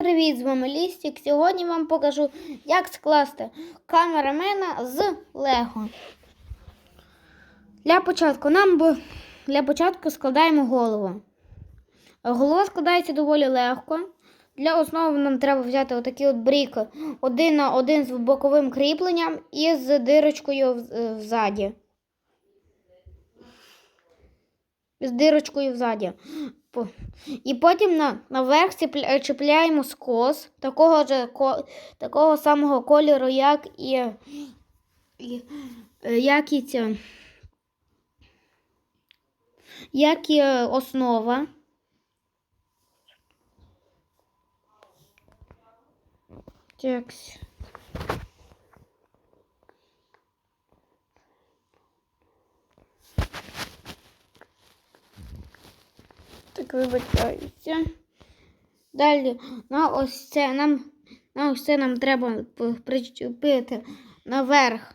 Привіт, з вами Лістік. Сьогодні вам покажу, як скласти камерамена з Лего. Для початку нам для початку складаємо голову. Голова складається доволі легко. Для основи нам треба взяти отакі от бріки один на один з боковим кріпленням і з дирочкою взаді. З дирочкою взаді. По- І потім на, наверх чіпляємо скос такого, ж, такого самого кольору, як і, і, е, як і, ця, як і е, основа. Текс. Так вибачаюся. Далі на ось це нам на ось це нам треба причепити наверх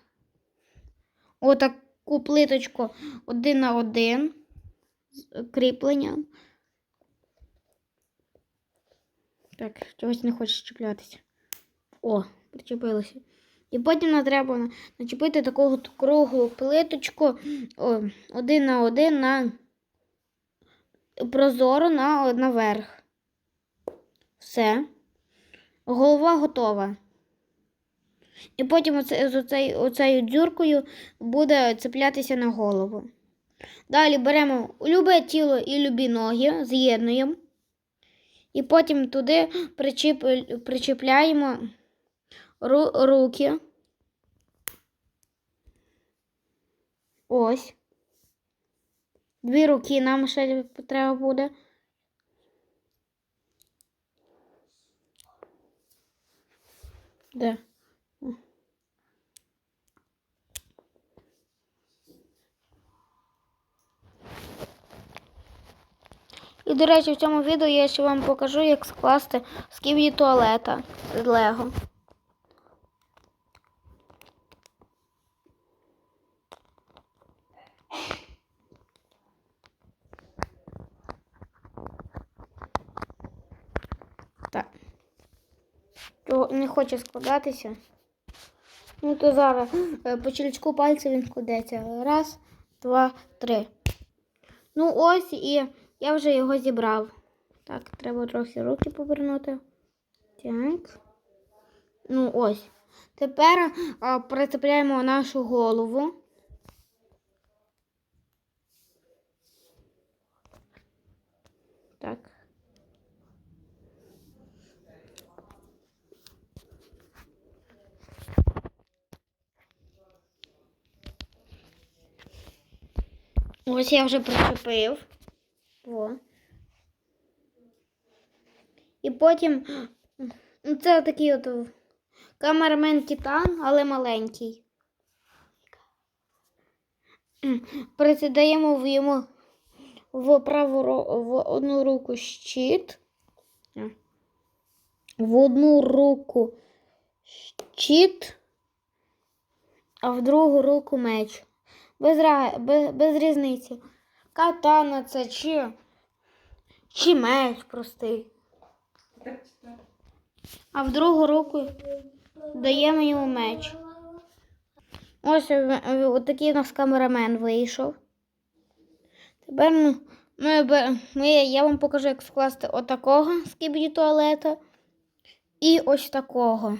отаку плиточку один на один з кріпленням. Так, чогось не хоче чіплятися. О, причепилося. І потім нам треба начепити таку круглу плиточку один на один на прозоро на, наверх. Все. Голова готова. І потім оце, з оцей, оцею дзюркою буде цеплятися на голову. Далі беремо любе тіло і любі ноги, з'єднуємо. І потім туди причіп, причіпляємо ру, руки. Ось. Дві руки нам ще треба буде. Де? І, до речі, в цьому відео я ще вам покажу, як скласти скіб'ї туалета з Лего. Так. Не хоче складатися. Ну, то зараз е, по щелчку пальця він складеться. Раз, два, три. Ну, ось і я вже його зібрав. Так, треба трохи руки повернути. Так. Ну, ось. Тепер а, прицепляємо нашу голову. Так. Ось я вже причепив. О. І потім ну, це такий от камермен Титан, але маленький. Присідаємо в йому в праву в одну руку щит. В одну руку щит, а в другу руку меч. Без, без, без різниці. Катана це чи, чи меч простий. А в другу руку даємо йому меч. Ось отакий у нас камерамен вийшов. Тепер ну, ми, ми, я вам покажу, як скласти отакого з туалета і ось такого.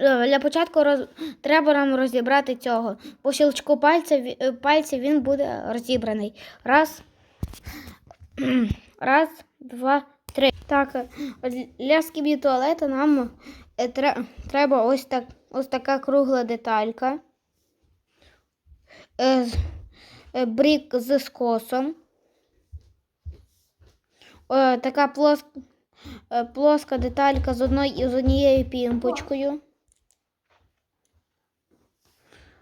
Для початку роз... треба нам розібрати цього. По щелчку пальця, е, пальця він буде розібраний. Раз, раз, два, три. Так, е, для скібі туалету нам е, треба ось, так, ось така кругла деталька. Е, е, Брік з скосом. Е, Така плоска, плоска деталька з, одною, з однією пімпочкою.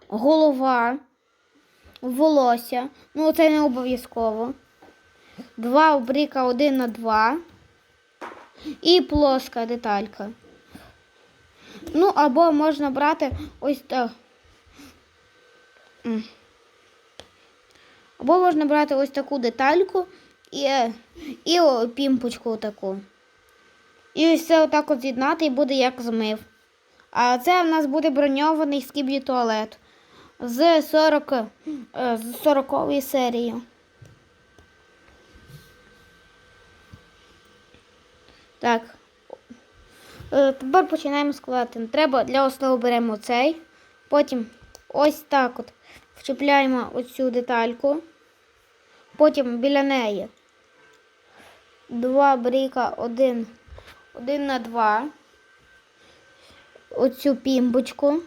Голова, волосся. Ну, це не обов'язково. Два обріка один на два. І плоска деталька. Ну, або можна брати ось так. Або можна брати ось таку детальку і, і пімпочку таку. І ось це отак от з'єднати і буде як змив. А це в нас буде броньований скіб'ї туалет з 40 е, з 40 серії. Так. Е, Тепер починаємо складати. Треба для основи беремо цей. Потім ось так от вчіпляємо оцю детальку. Потім біля неї два бріка, один, один на два. Оцю пімбочку.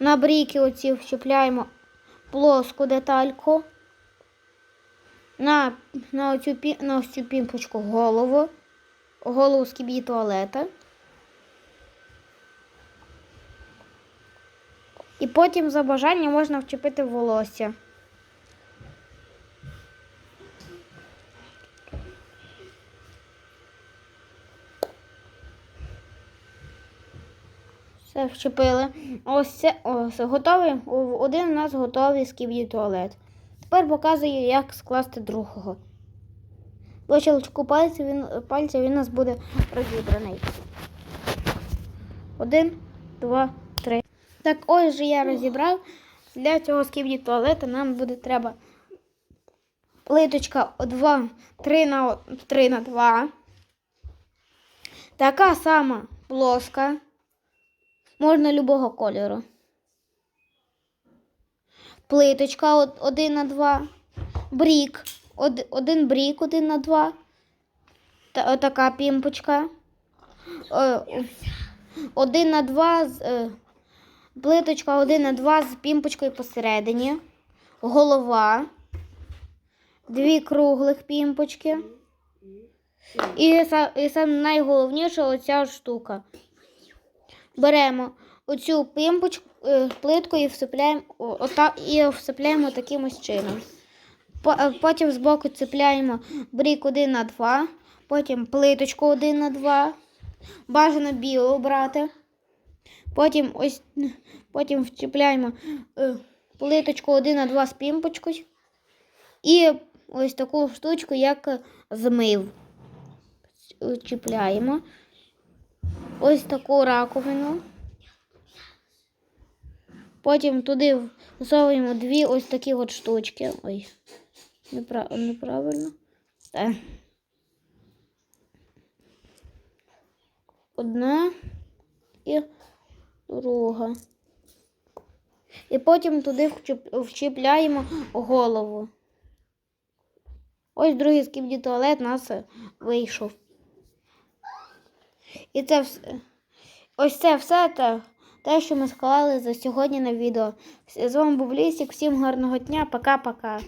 На бріки оці вчіпляємо плоску детальку. На, на, оцю, на ось пімпочку голову. Голову скіб'ї туалета. І потім за бажанням можна вчепити волосся. Вчепили. Ось це ось готовий. Один у нас готовий скіб'ї туалет. Тепер показую, як скласти другого. По пальця він, пальця він у нас буде розібраний. Один, два, три. Так, ось же я розібрав. Для цього скіб'ї туалету нам буде треба плиточка 2, 3 на 3 на 2. Така сама плоска. Можна любого кольору. Плиточка 1 на 2. Брік. Один брік 1 на 2. Та, така пімпочка. Е, Один на 2 з е, плиточка 1 на 2 з пімпочкою посередині. Голова. Дві круглих пімпочки. І, і саме найголовніше оця штука. Беремо оцю пимпочку, е, плитку і всипляємо, ота, і всипляємо таким ось чином. Е, Потім збоку цепляємо брік 1 на 2, потім плиточку 1 на 2, бажано білу брати. Потім ось потім вчіпляємо е, плиточку 1 на 2 з пімпочкою. І ось таку штучку, як змив. Чіпляємо. Ось таку раковину. Потім туди всовуємо дві ось такі от штучки. Ой, неправильно. Так. Одна і друга. І потім туди вчіпляємо голову. Ось другий скібді туалет нас е, вийшов. І це все. Ось це все те, те, що ми склали за сьогодні на відео. З вами був Лісік. Всім гарного дня. Пока-пока.